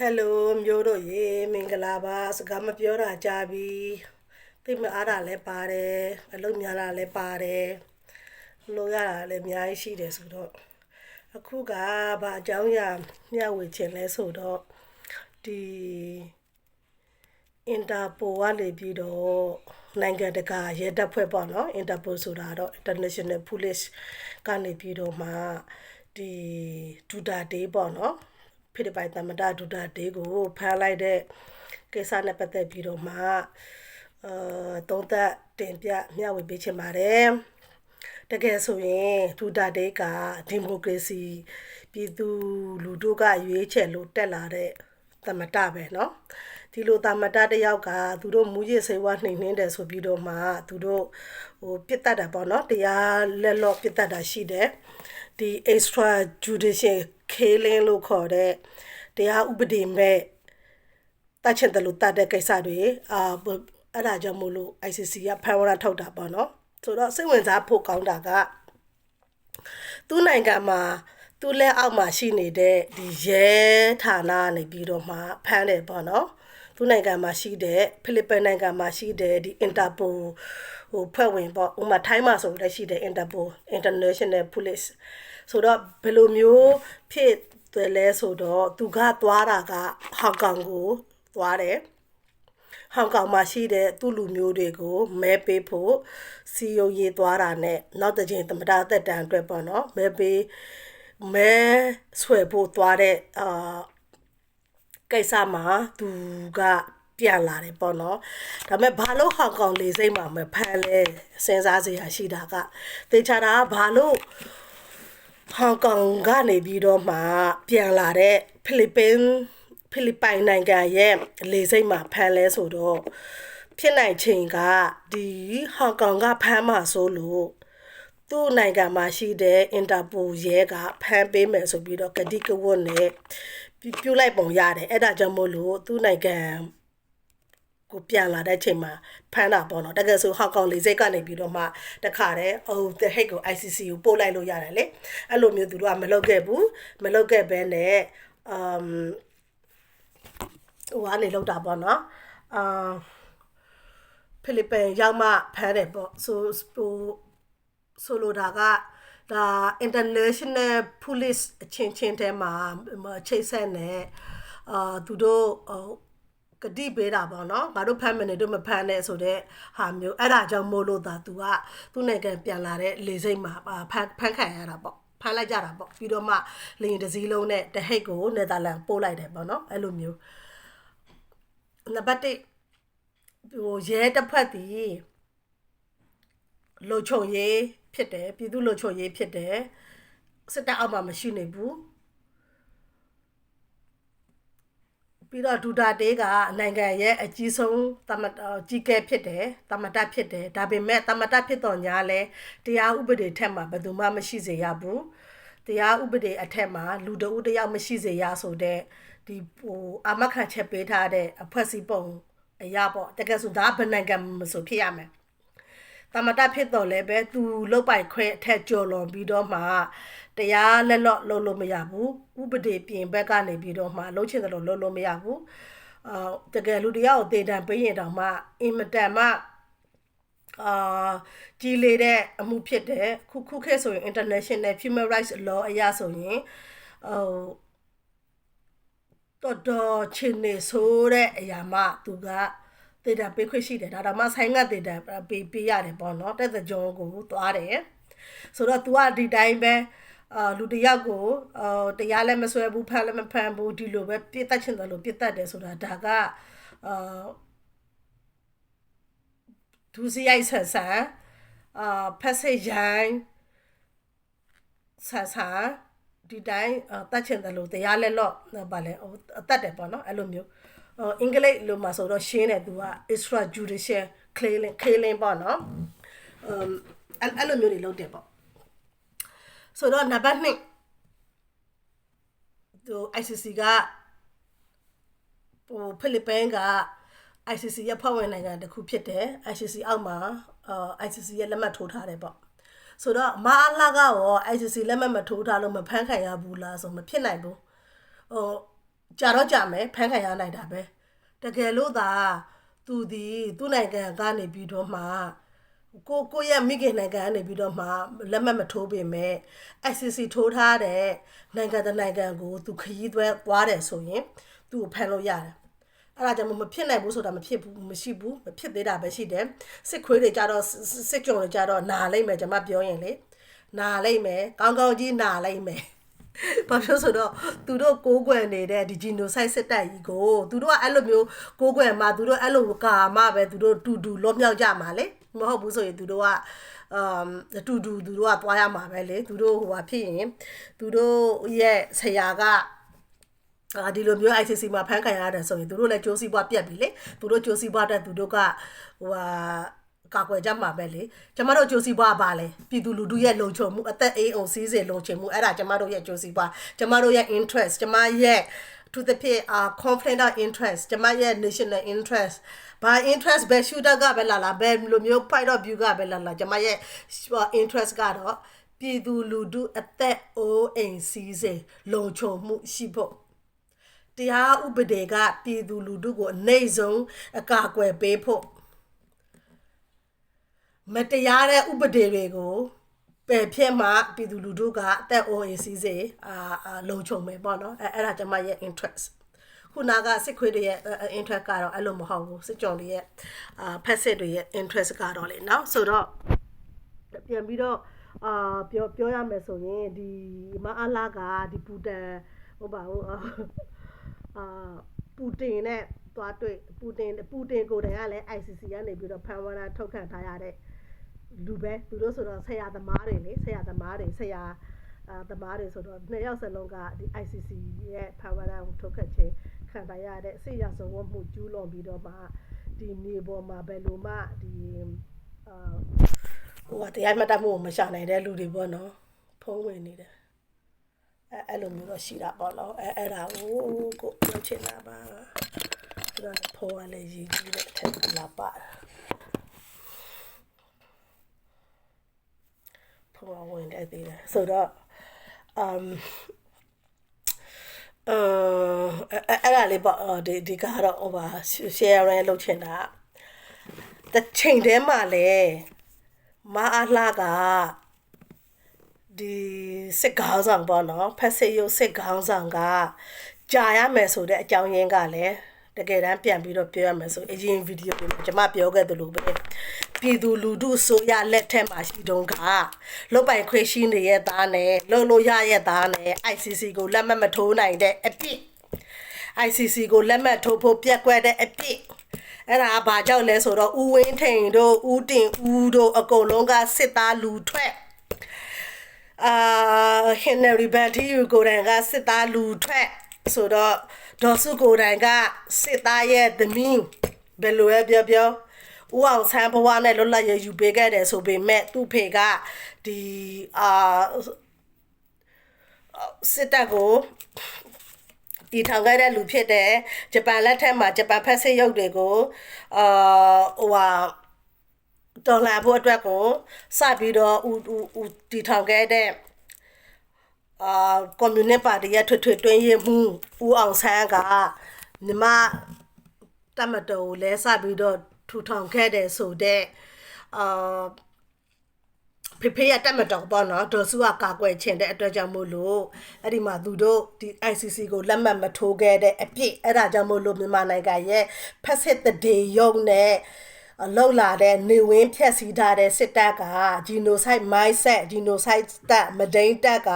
ဟယ်လိုမျိုးတို့ရေမင်္ဂလာပါစကားမပြောတာကြာပြီသိမအားတာလည်းပါတယ်အလုပ်များတာလည်းပါတယ်လိုရတာလည်းအများကြီးရှိတယ်ဆိုတော့အခုကဘာအကြောင်းအရာမျှဝေခြင်းလဲဆိုတော့ဒီအင်တာပိုကနေပြီးတော့နိုင်ငံတကာရဲတပ်ဖွဲ့ပေါ့နော်အင်တာပိုဆိုတာတော့ International Police ကနေပြီးတော့မှဒီဒူတာဒေးပေါ့နော် ဖိလစ်ပိုင်သမ္မတဒူတာဒေးကိုဖမ်းလိုက်တဲ့ကိစ္စနဲ့ပတ်သက်ပြီးတော့မှအာသုံးသက်တင်ပြမျှဝေပေးချင်ပါတယ်တကယ်ဆိုရင်ဒူတာဒေးကဒီမိုကရေစီပြည်သူလူထုကရွေးချယ်လို့တက်လာတဲ့သမ္မတပဲเนาะဒီလိုတာမတတယောက်ကသူတို့မူရစ်စေဝါနှိမ်နှင်းတယ်ဆိုပြီးတော့မှသူတို့ဟိုပြစ်တတ်တာပေါ့နော်တရားလက်လော့ပြစ်တတ်တာရှိတယ်ဒီ extra judicial killing လို့ခေါ်တဲ့တရားဥပဒေမဲ့တတ်ချင်တယ်လို့တတ်တဲ့ကိစ္စတွေအာအဲ့ဒါကြောင့်မို့လို့ ICC ကဖန်ဝရထုတ်တာပေါ့နော်ဆိုတော့စိတ်ဝင်စားဖို့ကောင်းတာကသူ့နိုင်ငံမှာသူ့လက်အောက်မှာရှိနေတဲ့ဒီရဲဌာနကနေပြီးတော့မှဖမ်းတယ်ပေါ့နော်သူ့နိုင်ငံမှာရှိတဲ့ဖိလစ်ပိုင်နိုင်ငံမှာရှိတဲ့ဒီ Interpol ဟိုဖွဲ့ဝင်ပေါ့ဥမာထိုင်းမှာဆိုလည်းရှိတဲ့ Interpol International Police ဆိုတော့ဘယ်လိုမျိုးဖြစ်တယ်လဲဆိုတော့သူကသွားတာကဟောင်ကောင်ကိုသွားတယ်ဟောင်ကောင်မှာရှိတဲ့သူ့လူမျိုးတွေကိုမဲပေးဖို့စီယုံရေးသွားတာနဲ့နောက်တစ်ချိန်သမ္မတသက်တမ်းအတွက်ပေါ့နော်မဲပေးမဲဆွဲဖို့သွားတဲ့အာကိစ္စမှာသူကပြန်လာတယ်ပေါ့နော်ဒါပေမဲ့ဘာလို့ဟောင်ကောင်လေစိတ်မှာမဖမ်းလဲစဉ်းစားစရာရှိတာကသေချာတာကဘာလို့ ဟောင်ကောင်ကနေပြီးတော့မှပြန်လာတဲ့ဖိလစ်ပင်းဖိလစ်ပိုင်နိုင်ငံရဲ့လေစိတ်မှာဖမ်းလဲဆိုတော့ဖြစ်နိုင်ချိန်ကဒီဟောင်ကောင်ကဖမ်းမှာဆိုလို့သူ့နိုင်ငံမှာရှိတဲ့အင်တာပိုရဲကဖမ်းပေးမယ်ဆိုပြီးတော့ကတိကဝတ်နဲ့ပြုတ်လိုက်ပုံရတယ်အဲ့ဒါကြောင့်မို့လို့သူ့နိုင်ငံ ကိုပြန်လာတဲ့ချိန်မှာဖမ်းတာပေါ့နော်တကယ်ဆိုဟောင်ကောင်လေဆိပ်ကနေပြီးတော့မှတခါတည်းဟိုတဲ့ဟိတ်ကို ICC ကိုပို့လိုက်လို့ရတယ်လေအဲ့လိုမျိုးသူတို့ကမလုပ်ခဲ့ဘူးမလုပ်ခဲ့ဘဲနဲ့အမ်ဟိုကနေလောက်တာပေါ့နော်အာဖိလစ်ပိုင်ရောက်မှဖမ်းတယ်ပေါ့ဆိုဟိုဆိုလိုတာကဒါ international police အချင်းချင်းတဲမှာချိတ်ဆက်နေအာသူတို့ ကတိပေးတာပေါ့နော်ငါတို့ဖမ်းမယ်နေတို့မဖမ်းနဲ့ဆိုတော့ဟာမျိုးအဲ့ဒါကြောင့်မို့လို့သာသူကသူ့နိုင်ငံပြန်လာတဲ့လေစိတ်မှာဖမ်းဖမ်းခံရတာပေါ့ဖမ်းလိုက်ကြတာပေါ့ပြီးတော့မှလေရင်တစ်စည်းလုံးနဲ့တဟိတ်ကိုနယ်သာလန်ပို့လိုက်တယ်ပေါ့နော်အဲ့လိုမျိုးနံပါတ်1ဟိုရဲတစ်ဖက်တည်လုံချုံရေးဖြစ်တယ်ပြည်သူ့လုံချုံရေးဖြစ်တယ်စစ်တပ်အောက်မှာမရှိနေဘူး ပြီးတော့ဒူတာတေးကနိုင်ငံရဲ့အကြီးဆုံးတမကြီးကဲဖြစ်တယ်တမတဖြစ်တယ်ဒါပေမဲ့တမတဖြစ်တော်ညာလဲတရားဥပဒေထက်မှာဘယ်သူမှမရှိစေရဘူးတရားဥပဒေအထက်မှာလူတဦးတယောက်မရှိစေရဆိုတဲ့ဒီဟိုအမခံချက်ပေးထားတဲ့အဖွဲ့အစည်းပုံအရာပေါ့တကယ်ဆိုဒါဗနိုင်ငံမဆိုဖြစ်ရမယ် တမတဖြစ်တော်လဲပဲသူလုတ်ပိုက်ခွဲအထက်ကျော်လွန်ပြီးတော့မှတရားလက်လော့လုပ်လို့မရဘူးဥပဒေပြင်ဘက်ကနေပြီးတော့မှလှုပ်ချင်တယ်လို့လုပ်လို့မရဘူးအာတကယ်လူတရားကိုတေတံပေးရင်တောင်မှအင်မတန်မှအာကြီးလေတဲ့အမှုဖြစ်တယ်ခုခုခေတ်ဆိုရင် international human rights law အရဆိုရင်ဟိုတော်တော်ချင်းနေဆိုတဲ့အရာမှသူက တေတာပေးခွင့်ရှိတယ်ဒါတော့မှဆိုင်ကတေတာပေးပေးရတယ်ပေါ့နော်တက်တဲ့ကြောကိုသွားတယ်ဆိုတော့ तू ကဒီတိုင်းပဲအာလူတယောက်ကိုအာတရားလည်းမဆွဲဘူးဖမ်းလည်းမဖမ်းဘူးဒီလိုပဲပြစ်တတ်ချင်တယ်လို့ပြစ်တတ်တယ်ဆိုတာဒါကအာဒူစီရိုက်ဆန်ဆန်အာဖက်ဆေးရိုင်းဆန်ဆန်ဒီတိုင်းတတ်ချင်တယ်လို့တရားလည်းလော့ဗာလဲအတတ်တယ်ပေါ့နော်အဲ့လိုမျိုး အင်္ဂလိပ်လိုမှာဆိုတော့ရှင်းတယ်သူက extra judicial claiming claiming ပေါ့နော်အမ်အဲ့လိုမျိုးတွေလုပ်တယ်ပေါ့ဆိုတော့နံပါတ်2သူ ICC ကဟိုဖိလစ်ပင်းက ICC ရဲ့ဖွဲ့ဝင်နိုင်ငံတစ်ခုဖြစ်တယ် ICC အောက်မှာအာ ICC ရဲ့လက်မှတ်ထိုးထားတယ်ပေါ့ဆိုတော့မအားလာကရော ICC လက်မှတ်မထိုးထားလို့မဖမ်းခံရဘူးလားဆိုမဖြစ်နိုင်ဘူးဟို ကြာတော့ကြာမယ်ဖန်ခံရနိုင်တာပဲတကယ်လို့သာသူဒီသူ့နိုင်ငံကနေပြီးတော့မှကိုကိုရဲ့မိခင်နိုင်ငံကနေပြီးတော့မှလက်မှတ်မထိုးပေမဲ့ ICC ထိုးထားတဲ့နိုင်ငံတနိုင်ငံကိုသူခရီးသွဲသွားတယ်ဆိုရင်သူ့ကိုဖန်လို့ရတယ်အဲ့ဒါကြောင့်မဖြစ်နိုင်ဘူးဆိုတာမဖြစ်ဘူးမရှိဘူးမဖြစ်သေးတာပဲရှိတယ်စစ်ခွေးတွေကြတော့စစ်ကြုံတွေကြတော့နာလိမ့်မယ်ကျွန်မပြောရင်လေနာလိမ့်မယ်ကောင်းကောင်းကြီးနာလိမ့်မယ် ဘာဖြစ်ဆိုတော့သူတို့ကိုးကွယ်နေတဲ့ဒီ genocide စစ်တပ်ကြီးကိုသူတို့ကအဲ့လိုမျိုးကိုးကွယ်မှသူတို့အဲ့လိုကာမှပဲသူတို့တူတူလွတ်မြောက်ကြမှာလေမဟုတ်ဘူးဆိုရင်သူတို့ကအမ်တူတူသူတို့ကသွားရမှာပဲလေသူတို့ဟိုဟာဖြစ်ရင်သူတို့ရဲ့ဆရာကအာဒီလိုမျိုး ICC မှာဖမ်းခံရတယ်ဆိုရင်သူတို့လည်းကြိုးစီးပွားပြက်ပြီလေသူတို့ကြိုးစီးပွားတဲ့သူတို့ကဟိုဟာ ကာကွယ်ကြမှာပဲလေကျမတို့ကြိုးစီးပွားပါလေပြည်သူလူထုရဲ့လုံခြုံမှုအသက်အေးအောင်စီးစေလုံခြုံမှုအဲ့ဒါကျမတို့ရဲ့ကြိုးစီးပွားကျမတို့ရဲ့ interest ကျမရဲ့သူတစ်ဖြစ်အာ conflict of interest ကျမရဲ့ national interest ဘာ interest ပဲ shooter ကပဲလာလာပဲလိုမျိုး point of view ကပဲလာလာကျမရဲ့ interest ကတော့ပြည်သူလူထုအသက်အိုးအိမ်စီးစေလုံခြုံမှုရှိဖို့တရားဥပဒေကပြည်သူလူထုကိုအနိုင်ဆုံးအကာအကွယ်ပေးဖို့ မတရားတဲ့ဥပဒေတွေကိုပယ်ဖျက်မှပြည်သူလူထုကအသက်အိုးအိမ်စီးစေအာအာလုံခြုံမယ်ပေါ့နော်အဲအဲ့ဒါကျွန်မရဲ့ interest ခုနကစစ်ခွေးတွေရဲ့ interest ကတော့အဲ့လိုမဟုတ်ဘူးစစ်ကြော်တွေရဲ့အာဖက်စစ်တွေရဲ့ interest ကတော့လေနော်ဆိုတော့ပြန်ပြီးတော့အာပြောပြောရမယ်ဆိုရင်ဒီမအားလာကဒီပူတန်ဟိုပါဟိုအာပူတင်နဲ့သွားတွေ့ပူတင်ပူတင်ကိုယ်တိုင်ကလည်း ICC ကနေပြီးတော့ဖန်ဝရထုတ်ခံထားရတဲ့ လူပဲသူတို့ဆိုတော့ဆရာသမားတွေလေဆရာသမားတွေဆရာအာသမားတွေဆိုတော့နှစ်ယောက်စလုံးကဒီ ICC ရဲ့ဖန်ဝရကိုထုတ်ခတ်ခြင်းခံထားရတဲ့ဆေးရဆုံးဝမှုကျူးလွန်ပြီးတော့မှဒီနေပေါ်မှာဘယ်လိုမှဒီအာဟိုကတရားမှတ်တမှုကိုမရှာနိုင်တဲ့လူတွေပေါ့နော်ဖုံးဝင်နေတယ်အဲအဲ့လိုမျိုးတော့ရှိတာပေါ့နော်အဲအဲ့ဒါကိုကိုပြောချင်တာပါသူကဖုံးရလေရည်ကြီးတဲ့အထက်ကလာပါ ဖုံးဝင်တဲ့သေးတယ်ဆိုတော့ um အဲအဲ့ဒါလေးပေါ့ဒီဒီကတော့ဟိုပါ share ရလုပ်ချင်တာတချိန်တည်းမှာလေမအားလှကဒီစစ်ကောင်းဆောင်ပေါ့နော်ဖက်စစ်ရုပ်စစ်ကောင်းဆောင်ကကြာရမယ်ဆိုတဲ့အကြောင်းရင်းကလည်းတကယ်တမ်းပြန်ပြီးတော့ပြောရမယ်ဆိုအရင်ဗီဒီယိုတွေမှာကျွန်မပြောခဲ့သလိုပဲ ပြည်သူလူထုဆိုရလက်ထက်မှာရှိတုန်းကလုတ်ပိုင်ခွေးရှိနေရဲ့သားနဲ့လုံလို့ရရဲ့သားနဲ့ ICC ကိုလက်မှတ်မထိုးနိုင်တဲ့အပြစ် ICC ကိုလက်မှတ်ထိုးဖို့ပြက်ကွက်တဲ့အပြစ်အဲ့ဒါဘာကြောင့်လဲဆိုတော့ဦးဝင်းထိန်တို့ဦးတင်ဦးတို့အကုန်လုံးကစစ်သားလူထွက်အာဟင်နရီဘန်တီယူကိုရန်ကစစ်သားလူထွက်ဆိုတော့ဒေါ်စုကိုရန်ကစစ်သားရဲ့သမီးဘယ်လိုလဲပြောပြော ဦးအောင်ဆန်းဘဝနဲ့လွတ်လပ်ရယူပေးခဲ့တယ်ဆိုပေမဲ့သူ့ဖေကဒီအာစစ်တပ်ကိုတီထောင်ခဲ့တဲ့လူဖြစ်တယ်ဂျပန်လက်ထက်မှာဂျပန်ဖက်စစ်ရုပ်တွေကိုအာဟိုဟာတော်လာဖို့အတွက်ကိုစပြီးတော့ဦးဦးတီထောင်ခဲ့တဲ့အာကွန်မြူနစ်ပါတီရဲ့ထွေထွေတွင်းရေးမှုဦးအောင်ဆန်းကမြမတမတော်ကိုလဲစပြီးတော့ ထူထောင်ခဲ့တယ်ဆိုတော့အာဖေဖေရတက်မတော်ပေါ့နော်ဒေါ်စုကကာကွယ်ချင်တဲ့အတွက်ကြောင့်မို့လို့အဲ့ဒီမှာသူတို့ဒီ ICC ကိုလက်မှတ်မထိုးခဲ့တဲ့အပြစ်အဲ့ဒါကြောင့်မို့လို့မြန်မာနိုင်ငံရဲ့ဖက်စစ်တဒေရုံနဲ့လောက်လာတဲ့နေဝင်းဖြက်စီးထားတဲ့စစ်တပ်က genocide mindset genocide တပ်မဒိန်တပ်က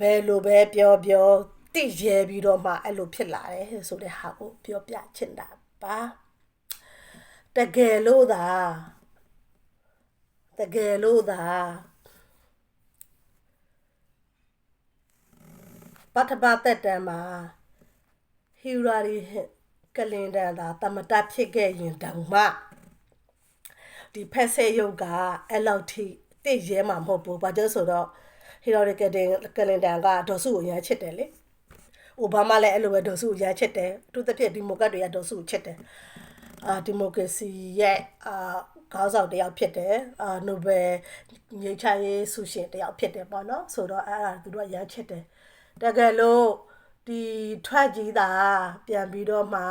ဘယ်လိုပဲပြောပြောတိရဲပြီးတော့မှအဲ့လိုဖြစ်လာတယ်ဆိုတဲ့ဟာကိုပြောပြချင်တာပါ တကယ်လို့သာတကယ်လို့သာပထမသက်တမ်းမှာဟီရာရီကလင်ဒန်သာတမတဖြစ်ခဲ့ရင်တောင်မှဒီဖက်ဆဲယုတ်ကအဲ့လောက်ထိတိတ်ရဲမှာမဟုတ်ဘူးဘာကြောင့်ဆိုတော့ဟီရာရီကလင်ကလင်ဒန်ကဒေါ်စုကိုရမ်းချစ်တယ်လေအိုဘားမားလည်းအဲ့လိုပဲဒေါ်စုကိုရမ်းချစ်တယ်သူတစ်ဖြစ်ဒီမိုကရက်တွေကဒေါ်စုကိုချစ်တယ် အာဒီမိုကရေစီရဲ့အာခေါင်းဆောင်တယောက်ဖြစ်တယ်အာနိုဘယ်ငြိမ်းချမ်းရေးဆုရှင်တယောက်ဖြစ်တယ်ပေါ့နော်ဆိုတော့အဲ့ဒါသူတို့ကရမ်းချစ်တယ်တကယ်လို့ဒီဒီထွက်ကြီးတာပြန်ပြီးတော့မှ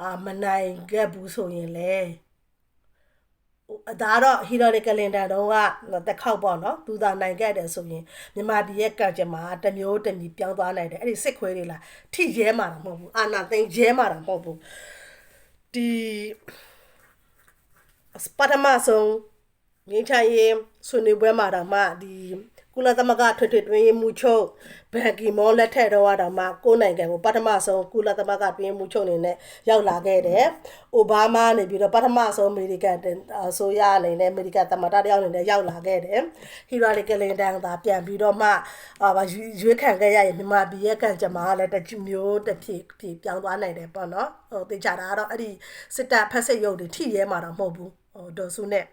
အာမနိုင်ခဲ့ဘူးဆိုရင်လေဒါတော့ဟီလိုရီကလင်တန်တော့ကတစ်ခေါက်ပေါ့နော်သူသာနိုင်ခဲ့တယ်ဆိုရင်မြန်မာပြည်ရဲ့ကံကြမ္မာတစ်မျိုးတစ်မျိုးပြောင်းသွားနိုင်တယ်အဲ့ဒီစစ်ခွေးတွေလားထိရဲမှာတော့မဟုတ်ဘူးအာနာသိန်းရဲမှာတော့မဟုတ်ဘူး ဒီပထမဆုံးငင်းချင်ရင်ဆွေးနွေးပွဲမှာတော့မှဒီ ကုလသမဂ္ဂထွေထွေတွင်းမှုချုပ်ဘန်ကီမောလက်ထက်တော့တော့မှကိုယ်နိုင်ငံကိုပထမဆုံးကုလသမဂ္ဂတွင်းမှုချုပ်အနေနဲ့ရောက်လာခဲ့တယ်။အိုဘားမားနေပြီးတော့ပထမဆုံးအမေရိကန်အစိုးရအနေနဲ့အမေရိကန်သမ္မတတယောက်အနေနဲ့ရောက်လာခဲ့တယ်။ဟီလာရီကလင်တန်သာပြန်ပြီးတော့မှအာရွေးခံခဲ့ရရင်မြန်မာပြည်ရဲ့ကံကြမ္မာကလည်းတမျိုးတစ်ဖြစ်ဖြစ်ပြောင်းသွားနိုင်တယ်ပေါ့နော်။ဟိုတေချာတာကတော့အဲ့ဒီစစ်တပ်ဖက်စစ်ရုပ်တွေထိရဲမှာတော့မဟုတ်ဘူး။ဟိုဒေါ်စုနဲ့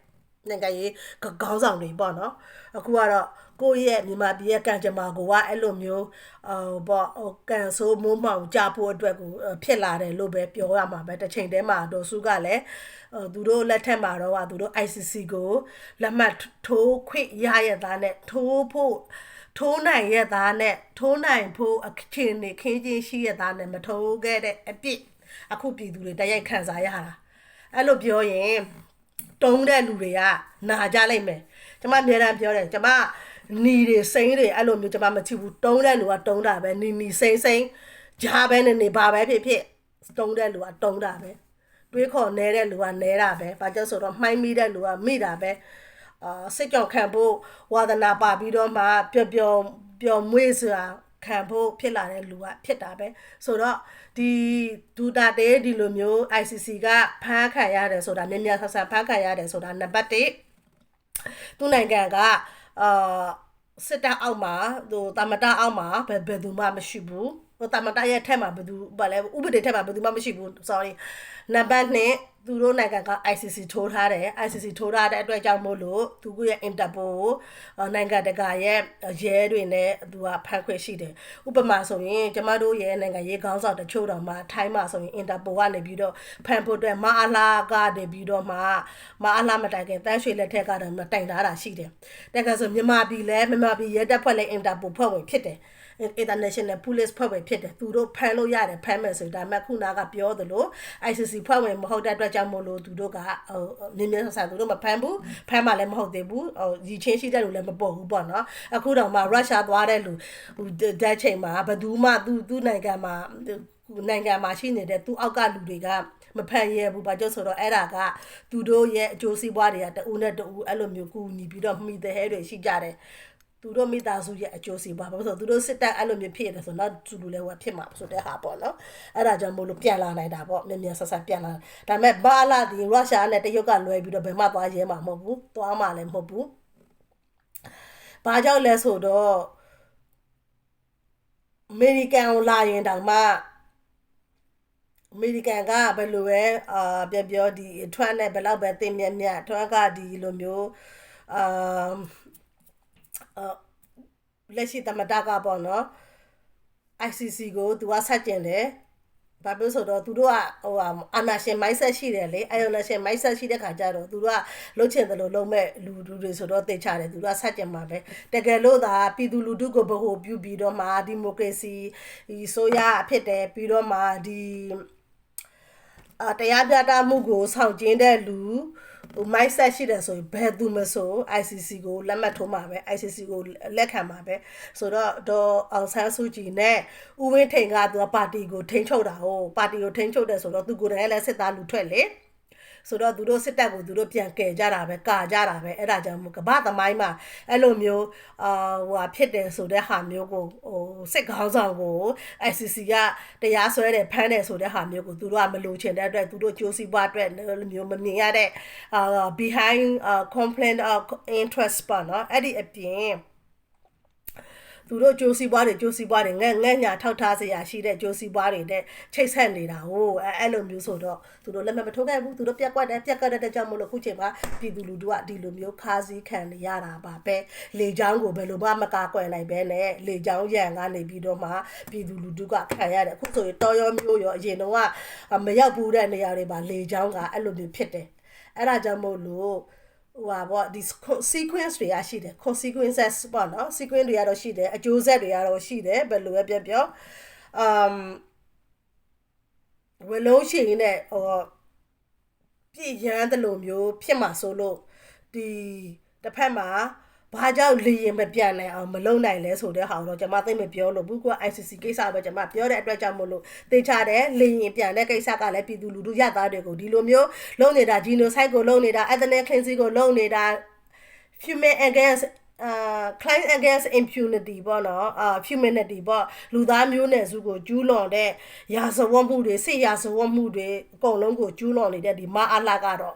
နိုင်ငံရေးခေါင်းဆောင်တွေပေါ့နော်အခုကတော့ကိုယ့်ရဲ့မြန်မာပြည်ရဲ့ကံကြမ္မာကိုကအဲ့လိုမျိုးဟိုပေါ့ဟိုကန်ဆိုးမိုးမှောင်ကြဖို့အတွက်ကိုဖြစ်လာတယ်လို့ပဲပြောရမှာပဲတစ်ချိန်တည်းမှာဒေါ်စုကလည်းဟိုသူတို့လက်ထက်မှာတော့ကသူတို့ ICC ကိုလက်မှတ်ထိုးခွင့်ရရသားနဲ့ထိုးဖို့ထိုးနိုင်ရသားနဲ့ထိုးနိုင်ဖို့အခြေအနေခင်းချင်းရှိရသားနဲ့မထိုးခဲ့တဲ့အပြစ်အခုပြည်သူတွေတရိုက်ခံစားရတာအဲ့လိုပြောရင် တုံးတဲ့လူတွေကနာကြလိုက်မယ်ကျမအများအားပြောတယ်ကျမနီတွေစိမ့်တွေအဲ့လိုမျိုးကျမမချစ်ဘူးတုံးတဲ့လူကတုံးတာပဲနီနီစိမ့်စိမ့်ဂျားပဲနေနေဘာပဲဖြစ်ဖြစ်တုံးတဲ့လူကတုံးတာပဲတွေးခေါ်နေတဲ့လူကနေတာပဲဘာကြောင့်ဆိုတော့မှိုင်းမိတဲ့လူကမိတာပဲအာစိတ်ကြောင့်ခံဖို့ဝါသနာပါပြီးတော့မှပျော်ပျော်ပျော်မွေ့စွာ ခံဖို့ဖြစ်လာတဲ့လူကဖြစ်တာပဲဆိုတော့ဒီဒူတာတေးဒီလိုမျိုး ICC ကဖမ်းခံရတယ်ဆိုတာမြင်မြင်ဆဆဖမ်းခံရတယ်ဆိုတာနံပါတ်1သူ့နိုင်ငံကအာစစ်တပ်အောက်မှာဟိုတာမတာအောက်မှာဘယ်ဘယ်သူမှမရှိဘူးဟိုတာမတာရဲ့ထက်မှာဘယ်သူဘာလဲဥပဒေထက်မှာဘယ်သူမှမရှိဘူး sorry နံပါတ်2သူတို့နိုင်ငံက ICC ထိုးထားတယ် ICC ထိုးထားတဲ့အတွက်ကြောင့်မို့လို့သူကရဲ့ Interpol နိုင်ငံတကာရဲ့ရဲတွေနဲ့သူကဖမ်းခွင့်ရှိတယ်ဥပမာဆိုရင်ကျမတို့ရဲ့နိုင်ငံရေးခေါင်းဆောင်တချို့တော်မှာထိုင်းမှာဆိုရင် Interpol ကနေပြီးတော့ဖမ်းဖို့အတွက်မအားလာကနေပြီးတော့မှမအားလာမတိုင်ခင်တန်းရွှေလက်ထက်ကတော့မတိုင်ထားတာရှိတယ်တကယ်ဆိုမြန်မာပြည်လဲမြန်မာပြည်ရဲတပ်ဖွဲ့လဲ Interpol ဖွဲ့ဝင်ဖြစ်တယ် international police ဖွဲ့ဝင်ဖြစ်တယ်သူတို့ဖမ်းလို့ရတယ်ဖမ်းမယ်ဆိုဒါပေမဲ့ခုနကပြောသလို ICC ဖွဲ့ဝင်မဟုတ်တဲ့အတွက်ကြောင့်မို့လို့သူတို့ကဟိုမြင်းမြင်းဆန်ဆန်သူတို့မဖမ်းဘူးဖမ်းမှလည်းမဟုတ်သေးဘူးဟိုရည်ချင်းရှိတဲ့လူလည်းမပေါ်ဘူးပေါ့နော်အခုတော့မှရုရှားသွားတဲ့လူဟိုဓာတ်ချိန်မှာဘယ်သူမှသူသူ့နိုင်ငံမှာနိုင်ငံမှာရှိနေတဲ့သူ့အောက်ကလူတွေကမဖန်ရဲဘူးဘာကြောင့်ဆိုတော့အဲ့ဒါကသူတို့ရဲ့အကျိုးစီးပွားတွေကတဦးနဲ့တဦးအဲ့လိုမျိုးကူညီပြီးတော့မှီတဲ့ဟဲတွေရှိကြတယ် သူတို့မိသားစုရဲ့အကျိုးစီးပွားဘာလို့ဆိုသူတို့စစ်တပ်အဲ့လိုမျိုးဖြစ်ရတယ်ဆိုတော့သူလူလည်းဟိုဖြစ်မှာဆိုတဲ့ဟာပေါ့နော်အဲ့ဒါကြောင့်မို့လို့ပြန်လာနိုင်တာပေါ့မြန်မြန်ဆက်ဆက်ပြန်လာဒါပေမဲ့ဘာလာဒီရုရှားနဲ့တရုတ်ကလွဲပြီးတော့ဘယ်မှသွားရဲမှာမဟုတ်ဘူးသွားမှာလည်းမဟုတ်ဘူးဘာကြောင့်လဲဆိုတော့အမေရိကန်ကိုလာရင်တောင်မှအမေရိကန်ကဘယ်လိုပဲအာပြောပြောဒီထွန်းနဲ့ဘယ်လောက်ပဲသိမြတ်မြတ်ထွန်းကဒီလိုမျိုးအာ လက်ရှိတမတကပေါ့နော် ICC ကိုသူကဆက်ကျင်တယ်ဘာလို့ဆိုတော့သူတို့ကဟိုအာနာရှင် mindset ရှိတယ်လေအာနာရှင် mindset ရှိတဲ့ခါကျတော့သူတို့ကလှုပ်ချင်တယ်လို့လုံးမဲ့လူလူတွေဆိုတော့သိချတယ်သူတို့ကဆက်ကျင်မှာပဲတကယ်လို့သာပြည်သူလူထုကိုဗဟိုပြုပြီးတော့မှဒီမိုကရေစီဒီဆိုရဖြစ်တယ်ပြီးတော့မှဒီအတရားပြတာမှုကိုဆောင်ကျင်းတဲ့လူ ဟို mindset ရှိတယ်ဆိုရင်ဘယ်သူမဆို ICC ကိုလက်မှတ်ထိုးမှာပဲ ICC ကိုလက်ခံမှာပဲဆိုတော့ဒေါ်အောင်ဆန်းစုကြည်နဲ့ဦးဝင်းထိန်ကသူကပါတီကိုထိန်းချုပ်တာဟိုပါတီကိုထိန်းချုပ်တယ်ဆိုတော့သူကိုယ်တိုင်လည်းစစ်သားလူထွက်လေ ဆိုတော့သူတို့စစ်တပ်ကိုသူတို့ပြန်ကယ်ကြတာပဲကာကြတာပဲအဲ့ဒါကြောင့်မို့ကမ္ဘာသမိုင်းမှာအဲ့လိုမျိုးအာဟိုဟာဖြစ်တယ်ဆိုတဲ့ဟာမျိုးကိုဟိုစစ်ခေါင်းဆောင်ကို ICC ကတရားစွဲတယ်ဖမ်းတယ်ဆိုတဲ့ဟာမျိုးကိုသူတို့ကမလိုချင်တဲ့အတွက်သူတို့ကြိုးစီးပွားအတွက်လိုမျိုးမမြင်ရတဲ့အာ behind uh, complaint of interest ပါနော်အဲ့ဒီအပြင် သူတို့ကြိုးစီးပွားတွေကြိုးစီးပွားတွေငဲ့ငဲ့ညာထောက်ထားစရာရှိတဲ့ကြိုးစီးပွားတွေနဲ့ချိတ်ဆက်နေတာဟိုအဲအဲ့လိုမျိုးဆိုတော့သူတို့လက်မမထိုးခဲ့ဘူးသူတို့ပြက်ကွက်တယ်ပြက်ကွက်တဲ့ကြောင့်မလို့ခုချိန်မှာပြည်သူလူထုကဒီလိုမျိုးခါးစည်းခံရတာပါပဲလေချောင်းကိုဘယ်လိုမှမကာကွယ်နိုင်ပဲနဲ့လေချောင်းရံကနေပြီးတော့မှပြည်သူလူထုကခံရတယ်အခုဆိုရင်တော်ရောမျိုးရောအရင်တော့မရောက်ဘူးတဲ့နေရာတွေမှာလေချောင်းကအဲ့လိုမျိုးဖြစ်တယ်အဲ့ဒါကြောင့်မို့လို့ ဟိုပါပေါ့ဒီ sequence တွေကရှိတယ် consequences ပေါ့နော် sequence တွေကတော့ရှိတယ်အကျိုးဆက်တွေကတော့ရှိတယ်ဘယ်လိုပဲပြောပြောအမ်ဝလုံးရှိရင်နဲ့ဟောပြည့်ရမ်းတယ်လို့မျိုးဖြစ်မှာဆိုလို့ဒီတစ်ဖက်မှာ ဘာကြောင့်လေရင်မပြတ်နိုင်အောင်မလုံနိုင်လဲဆိုတဲ့ဟာကိုတော့ကျွန်မသိမပြောလို့ဘူးက ICC ကိစ္စပဲကျွန်မပြောတဲ့အတွက်ကြောင့်မို့လို့သိချတယ်လေရင်ပြန်တဲ့ကိစ္စကလည်းပြည်သူလူထုရသားတွေကိုဒီလိုမျိုးလုံနေတာ genocide ကိုလုံနေတာ ethnic cleansing ကိုလုံနေတာ human against အာ crime against impunity ပေါ့နော်အာ humanity ပေါ့လူသားမျိုးနွယ်စုကိုကျူးလွန်တဲ့ရာဇဝတ်မှုတွေစစ်ရာဇဝတ်မှုတွေအကုန်လုံးကိုကျူးလွန်နေတဲ့ဒီမအားလာကတော့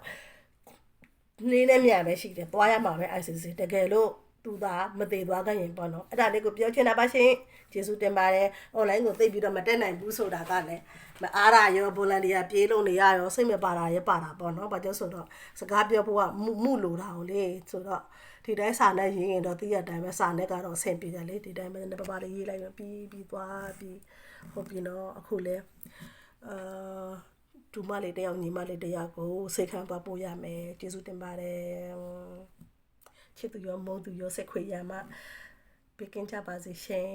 နင်းနဲ့မြန်ပဲရှိတယ်သွားရမှာပဲ ICC တကယ်လို့သူသာမသေးသွားခဲ့ရင်ပေါ့နော်အဲ့ဒါလေးကိုပြောချင်တာပါရှင်ကျေးဇူးတင်ပါတယ် online ကိုသိပြီးတော့မတက်နိုင်ဘူးဆိုတာကလည်းမအားရရော volunteer ပြေးလို့နေရရောစိတ်မပါတာရပါတာပေါ့နော်ဘာကြောင့်ဆိုတော့စကားပြောဖို့ကမှုမှုလိုတာကိုလေဆိုတော့ဒီတိုင်းစာနဲ့ရေးရင်တော့သိရတဲ့အတိုင်းပဲစာနဲ့ကတော့အဆင်ပြေတယ်လေဒီတိုင်းပဲနည်းပပါလေးရေးလိုက်ရင်ပြီးပြီးသွားပြီးဟုတ်ပြီနော်အခုလဲအာ ဒူမလေးတယောက်ညီမလေးတယောက်ကိုစိတ်ခံသွားပို့ရမယ်ကျေးဇူးတင်ပါတယ်ချစ်သူရောမုန်းသူရောစိတ်ခွေရမှပေးကင်းကြပါစေရှင်